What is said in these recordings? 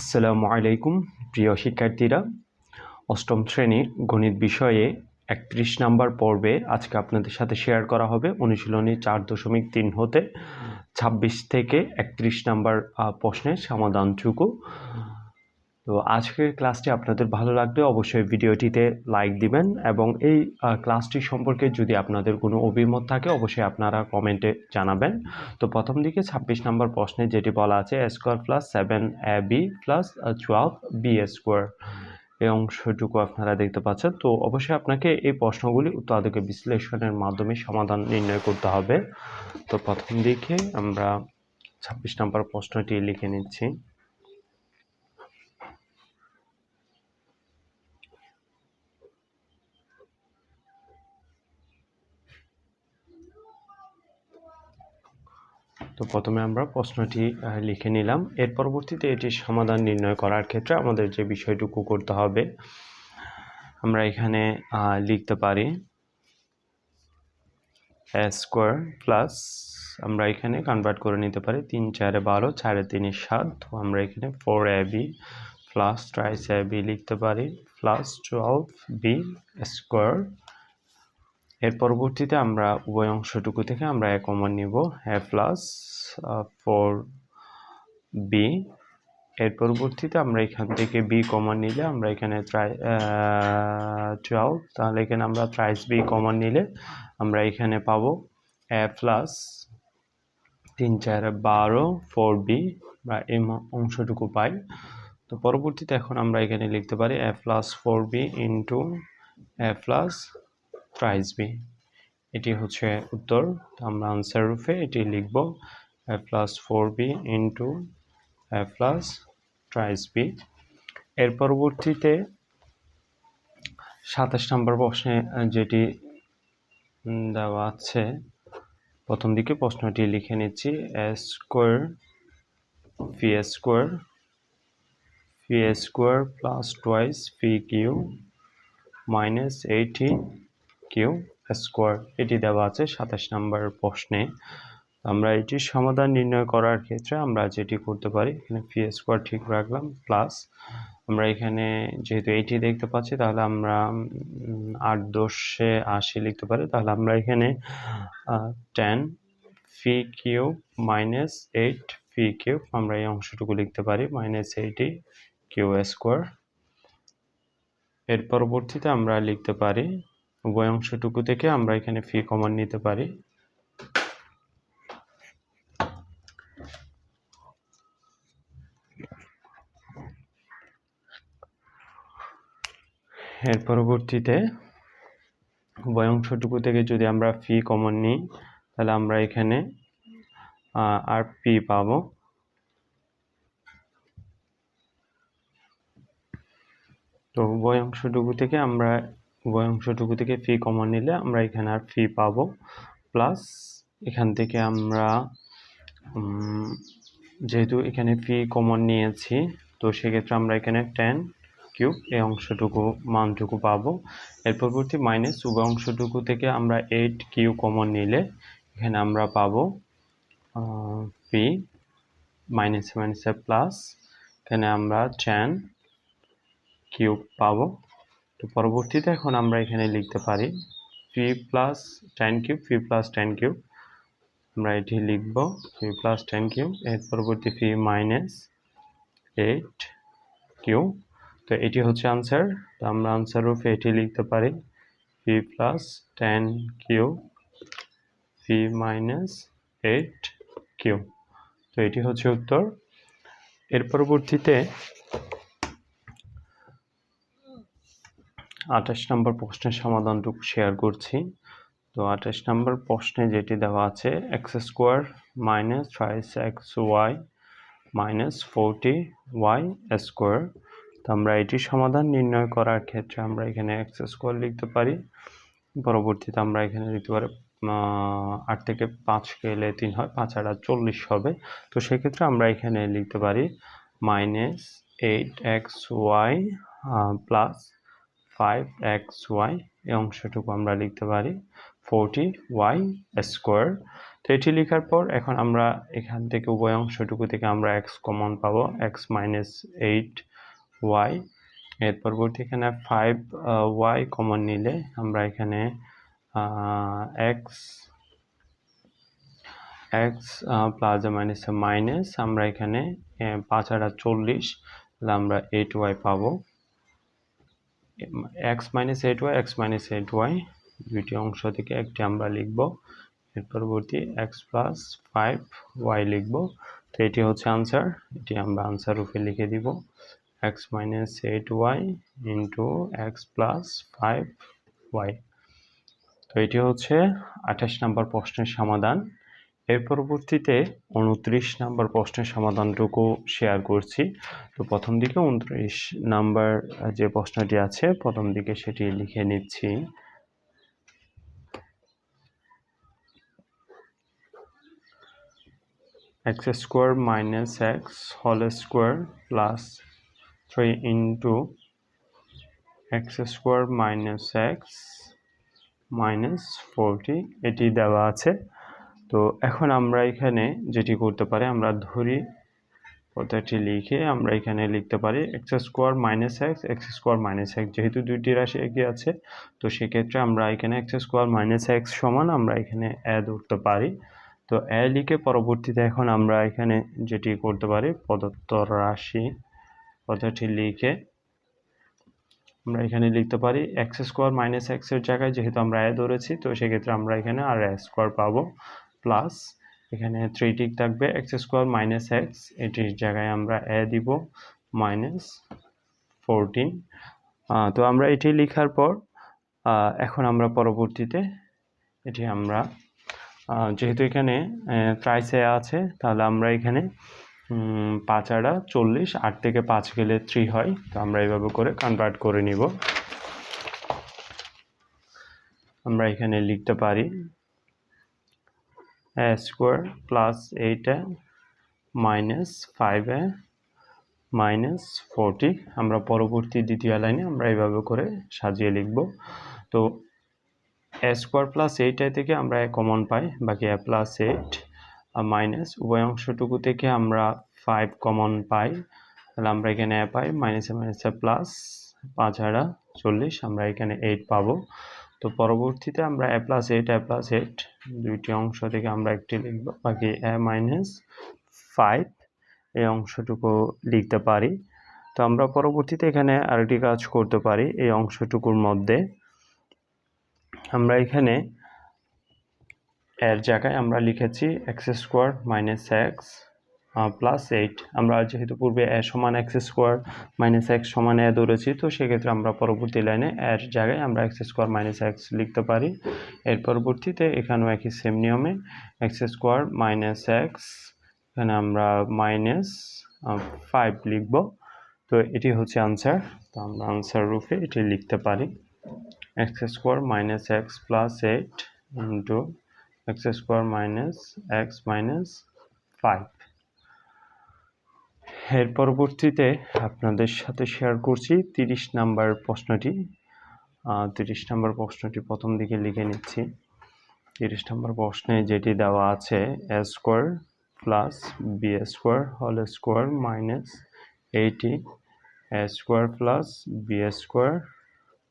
আসসালামু আলাইকুম, প্রিয় শিক্ষার্থীরা। অষ্টম শ্রেণির গণিত বিষয়ে একত্রিশ নাম্বার পর্বে আজকে আপনাদের সাথে শেয়ার করা হবে। অনুশীলনী চার দশমিক তিন হতে ছাব্বিশ থেকে একত্রিশ নাম্বার প্রশ্নের সমাধানটুকু। তো আজকের ক্লাসটি আপনাদের ভালো লাগলে অবশ্যই ভিডিওটিতে লাইক দিবেন এবং এই ক্লাসটি সম্পর্কে যদি আপনাদের কোনো অভিমত থাকে, অবশ্যই আপনারা কমেন্টে জানাবেন। তো প্রথম দিকে ছাব্বিশ নম্বর প্রশ্নে যেটি বলা আছে square plus seven A B plus twelve B square এই অংশটুকু আপনারা দেখতে পাচ্ছেন। তো অবশ্যই আপনাকে এই প্রশ্নগুলি উৎপাদকে বিশ্লেষণের মাধ্যমে সমাধান নির্ণয় করতে হবে। তো প্রথম দিকে আমরা ছাব্বিশ নম্বর প্রশ্নটি লিখে নিচ্ছি। তো প্রথমে আমরা প্রশ্নটি লিখে নিলাম। এর পরবর্তীতে এটির সমাধান নির্ণয় করার ক্ষেত্রে আমাদের যে বিষয়টুকু করতে হবে, আমরা এখানে লিখতে পারি স্কোয়ার প্লাস আমরা এখানে কনভার্ট করে নিতে পারি তিন চারে বারো, চারে তিনে সাত, তো আমরা এখানে four A B plus thrice B লিখতে পারি প্লাস টুয়েলভ বি স্কোয়ার এর পরবর্তীতে আমরা উভয় অংশটুকু থেকে আমরা এক কমন নিব, এ প্লাস ফোর বি এর পরবর্তীতে আমরা এখান থেকে বি কমন নিলে আমরা এখানে টুয়েলভ তাহলে এখানে আমরা থ্রাইস বি কমন নিলে আমরা এখানে পাবো, এ প্লাস তিন, চার, বারো ফোর বি বা এই অংশটুকু পাই। তো পরবর্তীতে এখন আমরা এখানে লিখতে পারি, A plus four B into A plus thrice B এটি হচ্ছে উত্তর আমরা আনসার রূপে এটি লিখব plus four B into plus thrice B এর পরবর্তীতে সাতাশ নম্বর প্রশ্নে যেটি দেওয়া আছে, প্রথম দিকে প্রশ্নটি লিখে নিচ্ছি A square P S square P square plus twice P Q minus eighty Q square. এটি দেওয়া আছে সাতাশ নম্বর প্রশ্নে। আমরা এটির সমাধান নির্ণয় করার ক্ষেত্রে আমরা যেটি করতে পারি, এখানে ফি স্কোয়ার ঠিক রাখলাম, প্লাস আমরা এখানে যেহেতু এইটি দেখতে পাচ্ছি, তাহলে আমরা আট দশে আশি লিখতে পারি। তাহলে আমরা এখানে ten P Q minus eight P cube আমরা এই অংশটুকু লিখতে পারি মাইনাস এইটি কিউ স্কোয়ার এর পরবর্তীতে আমরা লিখতে পারি উভয় অংশটুকু থেকে আমরা এখানে ফি কমন নিতে পারি। এর পরবর্তীতে উভয় অংশটুকু থেকে যদি আমরা ফি কমন নিই, তাহলে আমরা এখানে আর পি পাব। তো উভয় অংশটুকু থেকে আমরা উভয় অংশটুকু থেকে ফি কমন নিলে আমরা এখানে আর ফি পাবো। প্লাস এখান থেকে আমরা যেহেতু এখানে ফি কমন নিয়েছি, তো সেক্ষেত্রে আমরা এখানে টেন কিউব এই অংশটুকু, মানটুকু পাবো। এর পরবর্তী মাইনাস উভয় অংশটুকু থেকে আমরা এইট কিউ কমন নিলে এখানে আমরা পাবো পি মাইনাস মাইনাসে প্লাস এখানে আমরা টেন কিউব পাবো। তো পরবর্তীতে এখন আমরা এখানে লিখতে পারি P plus ten cube P plus ten cube আমরা এটি লিখব পি প্লাস টেন কিউব এর পরবর্তী পি মাইনাস এইট কিউ তো এটি হচ্ছে আনসার তো আমরা আনসার রূপে এটি লিখতে পারি P plus ten Q P minus eight Q তো এটি হচ্ছে উত্তর। এর পরবর্তীতে আঠাশ নম্বর প্রশ্নের সমাধানটুকু শেয়ার করছি। তো আঠাশ নম্বর প্রশ্নে যেটি দেওয়া আছে X square minus five X Y minus forty Y square তো আমরা এটির সমাধান নির্ণয় করার ক্ষেত্রে আমরা এখানে এক্স স্কোয়ার লিখতে পারি। পরবর্তীতে আমরা এখানে লিখতে পারি আট থেকে পাঁচ গেলে তিন হয়, পাঁচ আট চল্লিশ হবে। তো সেক্ষেত্রে আমরা এখানে লিখতে পারি minus eight X Y plus five X Y এই অংশটুকু আমরা লিখতে পারি ফোরটি ওয়াই স্কোয়ার তো এটি লেখার পর এখন আমরা এখান থেকে উভয় অংশটুকু থেকে আমরা এক্স কমন পাবো এক্স মাইনাস এইট ওয়াই এর পরবর্তী এখানে ফাইভ ওয়াই কমন নিলে আমরা এখানে X X plus minus minus আমরা এখানে পাঁচ হাজার চল্লিশ আমরা এইট ওয়াই পাবো। X minus eight Y X minus eight Y দুইটি অংশ থেকে একটি আমরা লিখব। এর পরবর্তী এক্স প্লাস ফাইভ ওয়াই লিখব। তো এটি হচ্ছে আনসার এটি আমরা আনসার রূপে লিখে দিব। X minus eight Y into X plus five Y তো এটি হচ্ছে আঠাশ নম্বর প্রশ্নের সমাধান। এর পরবর্তীতে উনত্রিশ নাম্বার প্রশ্নের সমাধানটুকু শেয়ার করছি। তো প্রথম দিকে উনত্রিশ নাম্বার যে প্রশ্নটি আছে, প্রথম দিকে সেটি লিখে নিচ্ছি। X square minus X whole square plus three into X square minus X minus forty এটি দেওয়া আছে। তো এখন আমরা এখানে যেটি করতে পারি, আমরা ধরি কথাটি লিখে আমরা এখানে লিখতে পারি X square minus X X square minus X যেহেতু দুইটি রাশি একই আছে, তো সেক্ষেত্রে আমরা এখানে এক্স স্কোয়ার মাইনাস এক্স সমান আমরা এখানে এ ধরতে পারি। তো এ লিখে পরবর্তীতে এখন আমরা এখানে যেটি করতে পারি, প্রদত্ত রাশি কথাটি লিখে আমরা এখানে লিখতে পারি এক্স স্কোয়ার মাইনাস এক্সের জায়গায় যেহেতু আমরা এ ধরেছি, তো সেক্ষেত্রে আমরা এখানে আর এ স্কোয়ার পাবো। প্লাস এখানে থ্রি টিক থাকবে এক্স স্কোয়ার মাইনাস এক্স এটির জায়গায় আমরা এ দিব মাইনাস ফোরটিন তো আমরা এটি লেখার পর এখন আমরা পরবর্তীতে এটি আমরা যেহেতু এখানে প্রাইসে আছে, তাহলে আমরা এখানে পাঁচ আড়া চল্লিশ, আট থেকে পাঁচ গেলে থ্রি হয়, তো আমরা এইভাবে করে কনভার্ট করে নিব। আমরা এখানে লিখতে পারি square plus eight minus five minus forty. আমরা পরবর্তী দ্বিতীয় লাইনে আমরা এইভাবে করে সাজিয়ে লিখব। তো A square plus eight A থেকে আমরা কমন পাই, বাকি এ প্লাস এইট মাইনাস উভয় অংশটুকু থেকে আমরা ফাইভ কমন পাই। তাহলে আমরা এখানে পাই, মাইনাসে মাইনাসে প্লাস পাঁচ হাজার চল্লিশ, আমরা এখানে এইট পাবো। তো পরবর্তীতে আমরা A plus eight A plus eight দুইটি অংশ থেকে আমরা একটি লিখব, বাকি এ মাইনাস ফাইভ এই অংশটুকু লিখতে পারি। তো আমরা পরবর্তীতে এখানে আরেকটি কাজ করতে পারি এই অংশটুকুর মধ্যে। আমরা এখানে এর জায়গায় আমরা লিখেছি X square minus X plus eight আমরা যেহেতু পূর্বে এ সমান এক্স স্কোয়ার মাইনাস এক্স সমান এ ধরেছি, তো সেক্ষেত্রে আমরা পরবর্তী লাইনে এর জায়গায় আমরা এক্স স্কোয়ার মাইনাস এক্স লিখতে পারি। এর পরবর্তীতে এখানেও একই সেম নিয়মে এক্স স্কোয়ার মাইনাস এক্স এখানে আমরা মাইনাস ফাইভ লিখব। তো এটি হচ্ছে আনসার তো আমরা আনসার রূপে এটি লিখতে পারি। X square minus X plus eight into X square minus X minus five এর পরবর্তীতে আপনাদের সাথে শেয়ার করছি তিরিশ নাম্বার প্রশ্নটি। তিরিশ নাম্বার প্রশ্নটি প্রথম দিকে লিখে নিচ্ছি। তিরিশ নাম্বার প্রশ্নে যেটি দেওয়া আছে A square plus B square whole square minus eighty A square plus B square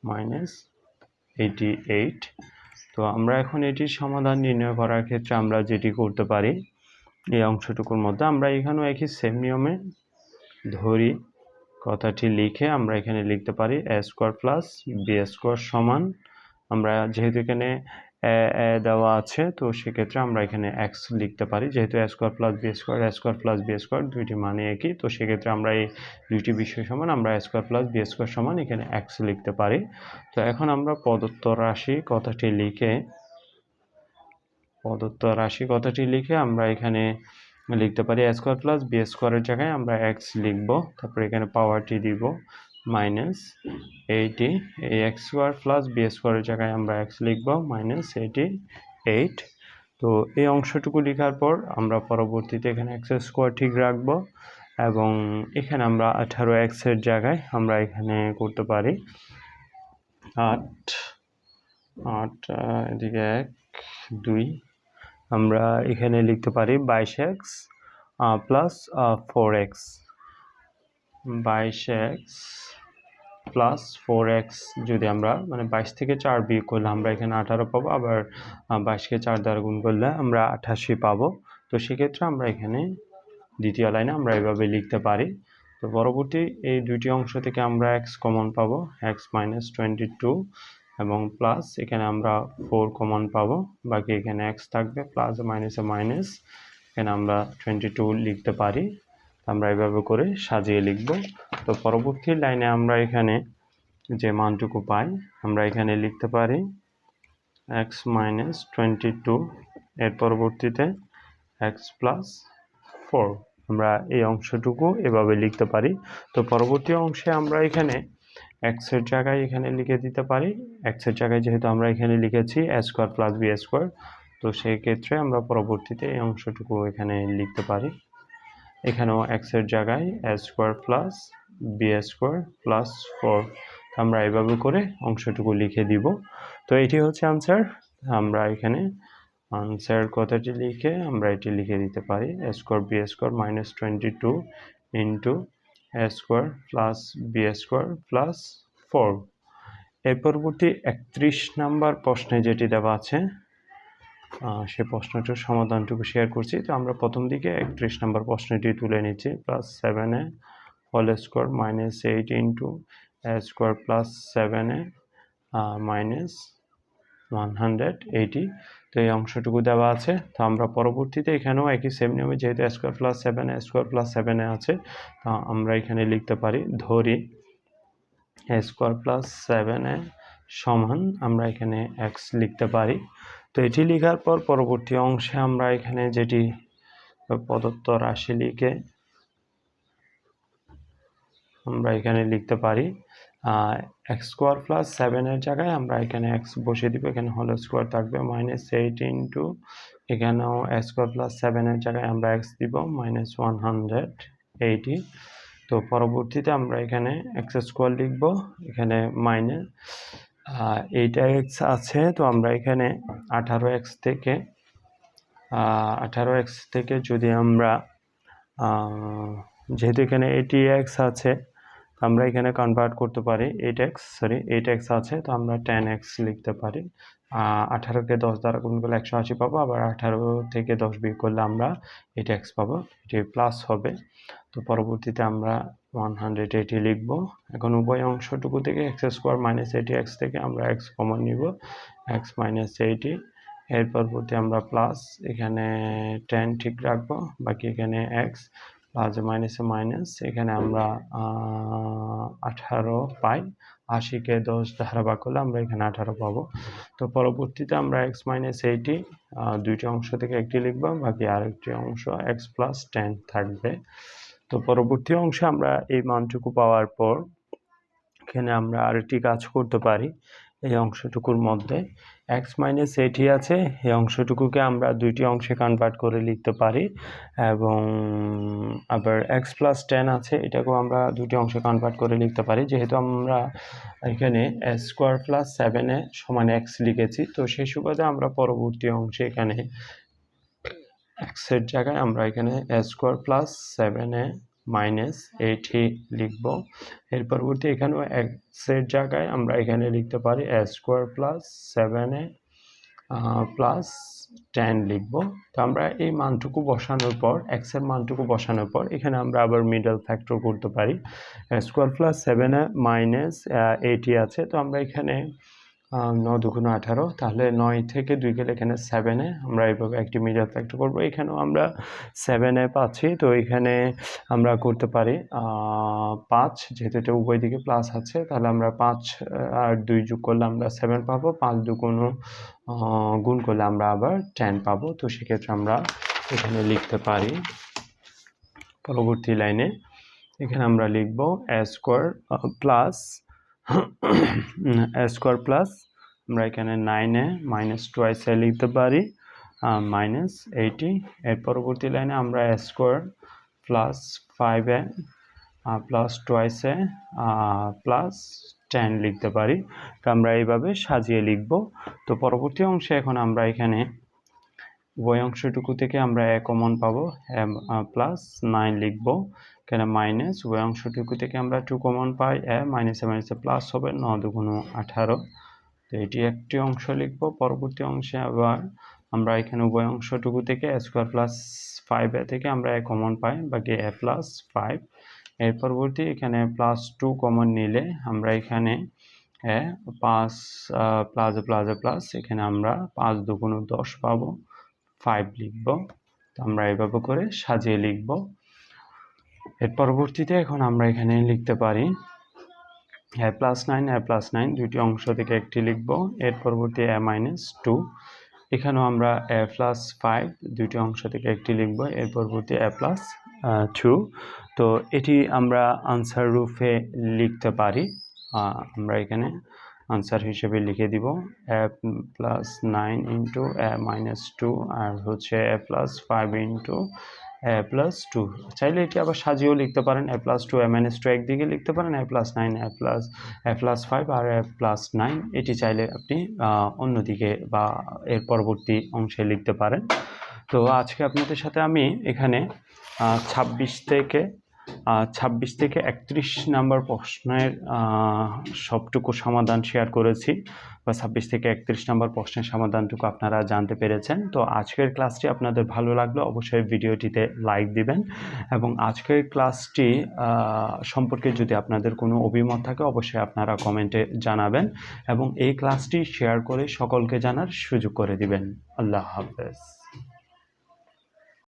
minus eighty eight তো আমরা এখন এটির সমাধান নির্ণয় করার ক্ষেত্রে আমরা যেটি করতে পারি, এই অংশটুকুর মধ্যে আমরা এখানেও একই সেম নিয়মে ধরি কথাটি লিখে আমরা এখানে লিখতে পারি A square plus B square সমান। আমরা যেহেতু এখানে দেওয়া আছে, তো সেক্ষেত্রে আমরা এখানে এক্স লিখতে পারি। যেহেতু A square plus B square A square plus B square দুইটি মানে একই, তো সেক্ষেত্রে আমরা এই দুইটি বিষয় সমান আমরা A square plus B square সমান এখানে এক্স লিখতে পারি। তো এখন আমরা প্রদত্ত রাশি কথাটি লিখে, প্রদত্ত রাশি কথাটি লিখে আমরা এখানে লিখতে পারি এ স্কোয়ার প্লাস বি স্কোয়ারের জায়গায় আমরা এক্স লিখব, তারপর এখানে পাওয়ারটি দিব মাইনাস এইটি এই এক্স স্কোয়ার প্লাস বি স্কোয়ারের জায়গায় আমরা এক্স লিখব মাইনাস এইটি এইট তো এই অংশটুকু লেখার পর আমরা পরবর্তীতে এখানে এক্স স্কোয়ার ঠিক রাখব এবং এখানে আমরা আঠারো এক্সের জায়গায় আমরা এখানে করতে পারি আট আট এদিকে এক, দুই আমরা এখানে লিখতে পারি বাইশ এক্স প্লাস ফোর এক্স। বাইশ এক্স প্লাস ফোর এক্স যদি আমরা মানে বাইশ থেকে চার বিয়োগ করলে আমরা এখানে আঠারো পাবো, আবার বাইশকে চার দ্বারা গুণ করলে আমরা আঠাশি পাবো। তো সেক্ষেত্রে আমরা এখানে দ্বিতীয় লাইনে আমরা এভাবে লিখতে পারি। তো পরবর্তী এই দুইটি অংশ থেকে আমরা এক্স কমন পাবো, এক্স মাইনাস টোয়েন্টি টু। এবং প্লাস এখানে আমরা ফোর কমন পাবো। বাকি এখানে এক্স থাকবে প্লাস মাইনাসে মাইনাস এখানে আমরা টোয়েন্টি টু লিখতে পারি। আমরা এভাবে করে সাজিয়ে লিখব। তো পরবর্তী লাইনে আমরা এখানে যে মানটুকু পাই, আমরা এখানে লিখতে পারি এক্স মাইনাস টোয়েন্টি টু এর পরবর্তীতে এক্স প্লাস ফোর আমরা এই অংশটুকু এভাবে লিখতে পারি। তো পরবর্তী অংশে আমরা এখানে এক্সের জায়গায় এখানে লিখে দিতে পারি। এক্সের জায়গায় যেহেতু আমরা এখানে লিখেছি a square plus b square তো সেই ক্ষেত্রে আমরা পরবর্তীতে এই অংশটুকু এখানে লিখতে পারি। এখানেও এক্সের জায়গায় a square plus b square plus four আমরা এভাবে করে অংশটুকু লিখে দিব। তো এটি হচ্ছে আনসার আমরা এখানে আনসার কথাটি লিখে আমরা এটি লিখে দিতে পারি। Square b square minus twenty two into a square plus b square plus four এর পরবর্তী একত্রিশ নাম্বার প্রশ্নে যেটি দেওয়া আছে সে প্রশ্নটির সমাধানটুকু শেয়ার করছি। তো আমরা প্রথম দিকে একত্রিশ নম্বর প্রশ্নটি তুলে নিচ্ছি। প্লাস সেভেনে whole square minus eight into square plus সেভেনে মাইনাস ওয়ান হান্ড্রেড এইটি তো এই অংশটুকু দেওয়া আছে। তো আমরা পরবর্তীতে এখানেও একই সেম নিয়মে যেহেতু square plus seven square plus সেভেনে আছে, তা আমরা এখানে লিখতে পারি, ধরি স্কোয়ার প্লাস সেভেনে সমান আমরা এখানে এক্স লিখতে পারি। তো এটি লেখার পর পরবর্তী অংশে আমরা এখানে যেটি প্রদত্ত রাশি লিখে আমরা এখানে লিখতে পারি এক্স স্কোয়ার প্লাস সেভেনের জায়গায় আমরা এখানে এক্স বসিয়ে দিব, এখানে হল স্কোয়ার থাকবে মাইনাস এইট ইন্টু এখানেও এক্স স্কোয়ার প্লাস সেভেনের জায়গায় আমরা এক্স দিব মাইনাস ওয়ান হান্ড্রেড এইটি তো পরবর্তীতে আমরা এখানে এক্স স্কোয়ার লিখব, এখানে মাইনাস এইটা এক্স আছে, তো আমরা এখানে আঠারো এক্স থেকে আঠারো এক্স থেকে যদি আমরা যেহেতু এখানে এইটি এক্স আছে আমরা এখানে কনভার্ট করতে পারি eight x sorry eight x আছে, তো আমরা টেন এক্স লিখতে পারি। আঠারোকে দশ দ্বারা গুণ করলে একশো আশি পাবো, আবার আঠারো থেকে দশ বিয়োগ করলে আমরা এইট এক্স পাবো, এটি প্লাস হবে। তো পরবর্তীতে আমরা ওয়ান হান্ড্রেড এইটি লিখব। এখন উভয় অংশটুকু থেকে x square minus eighty x থেকে আমরা এক্স কমন নিব এক্স মাইনাস এইটি এর পরবর্তী আমরা প্লাস এখানে টেন ঠিক রাখব, বাকি এখানে এক্স প্লাস মাইনাসে মাইনাস এখানে আমরা আঠারো পাই। আশিকে দশ ধারা বা করলে আমরা এখানে আঠারো পাবো। তো পরবর্তীতে আমরা এক্স মাইনাস এইটি দুইটি অংশ থেকে একটি লিখব, বাকি আরেকটি অংশ এক্স প্লাস টেন থাকবে। তো পরবর্তী অংশে আমরা এই মানটুকু পাওয়ার পর, এখানে আমরা আরেকটি কাজ করতে পারি এই অংশটুকুর মধ্যে। এক্স মাইনাস এটি আছে, এই অংশটুকুকে আমরা দুইটি অংশে কনভার্ট করে লিখতে পারি এবং আবার এক্স প্লাস টেন আছে, এটাকেও আমরা দুটি অংশে কনভার্ট করে লিখতে পারি। যেহেতু আমরা এখানে স্কোয়ার প্লাস সেভেনে সমান এক্স লিখেছি, তো সেই সুবাদে আমরা পরবর্তী অংশে এখানে এক্সের জায়গায় আমরা এখানে স্কোয়ার প্লাস সেভেনে মাইনাস এইটি লিখব। এর পরবর্তী এখানেও এক্সের জায়গায় আমরা এখানে লিখতে পারি স্কোয়ার প্লাস সেভেনে প্লাস টেন লিখব। তো আমরা এই মানটুকু বসানোর পর এক্সের মানটুকু বসানোর পর, এখানে আমরা আবার মিডল ফ্যাক্টর করতে পারি। স্কোয়ার প্লাস সেভেনে মাইনাস এইটি আছে। তো আমরা এখানে ন দুগুণ আঠারো, তাহলে নয় থেকে দুই গেলে এখানে সেভেনে আমরা এইভাবে একটি মিডিয়াল ফ্যাক্টর করব। এখানেও আমরা সেভেনে পাচ্ছি, তো এখানে আমরা করতে পারি পাঁচ, যেহেতু এটা উভয় দিকে প্লাস আছে, তাহলে আমরা পাঁচ আর দুই যোগ করলে আমরা সেভেন পাবো, পাঁচ দুগুণ গুণ করলে আমরা আবার টেন পাবো। তো সেক্ষেত্রে আমরা এখানে লিখতে পারি, পরবর্তী লাইনে এখানে আমরা লিখব স্কোয়ার প্লাস স্কোয়ার প্লাস আমরা এখানে নাইনে মাইনাস টুয়াইসে লিখতে পারি মাইনাস এইটি এর পরবর্তী লাইনে আমরা স্কোয়ার প্লাস ফাইভে প্লাস টুয়াইসে প্লাস টেন লিখতে পারি। তো আমরা এইভাবে সাজিয়ে লিখব। তো পরবর্তী অংশে এখন আমরা এখানে উভয় অংশটুকু থেকে আমরা এ কমন পাবো প্লাস নাইন লিখব। কেন মাইনাস উভয় অংশটুকু থেকে আমরা টু কমন পাই, এ মাইনাসে মাইনাসে প্লাস হবে, ন দুগুণ আঠারো। তো এটি একটি অংশ লিখব, পরবর্তী অংশে আবার আমরা এখানে উভয় অংশটুকু থেকে স্কোয়ার প্লাস ফাইভ এ থেকে আমরা এ কমন পাই, বাকি এ প্লাস ফাইভ এর পরবর্তী এখানে প্লাস টু কমন নিলে আমরা এখানে পাঁচ প্লাস প্লাস প্লাস এখানে আমরা পাঁচ দুগুণ দশ পাবো ফাইভ লিখব। তো আমরা এভাবে করে সাজিয়ে লিখব। এর পরবর্তীতে এখন আমরা এখানে লিখতে পারি a plus nine a plus nine দুইটি অংশ থেকে একটি লিখব। এর পরবর্তী এ মাইনাস টু এখানেও আমরা এ প্লাস ফাইভ দুইটি অংশ থেকে একটি লিখব। এর পরবর্তী এ প্লাস টু তো এটি আমরা আনসার রূপে লিখতে পারি। আমরা এখানে আনসার হিসেবে লিখে দিব। A plus nine into a minus two আর হচ্ছে a plus five into a plus two চাইলে এটি আবার সাজিয়েও লিখতে পারেন। A plus two a minus two একদিকে লিখতে পারেন। A plus nine a plus a plus five R a plus nine এটি চাইলে আপনি অন্যদিকে বা এর পরবর্তী অংশে লিখতে পারেন। তো আজকে আপনাদের সাথে আমি এখানে ছাব্বিশ থেকে ছাব্বিশ থেকে একত্রিশ নাম্বার প্রশ্নের সবটুকু সমাধান শেয়ার করেছি বা ছাব্বিশ থেকে একত্রিশ নাম্বার প্রশ্নের সমাধানটুকু আপনারা জানতে পেরেছেন। তো আজকের ক্লাসটি আপনাদের ভালো লাগলে অবশ্যই ভিডিওটিতে লাইক দিবেন এবং আজকের ক্লাসটি সম্পর্কে যদি আপনাদের কোনো অভিমত থাকে অবশ্যই আপনারা কমেন্টে জানাবেন এবং এই ক্লাসটি শেয়ার করে সকলকে জানার সুযোগ করে দিবেন। আল্লাহ হাফেজ।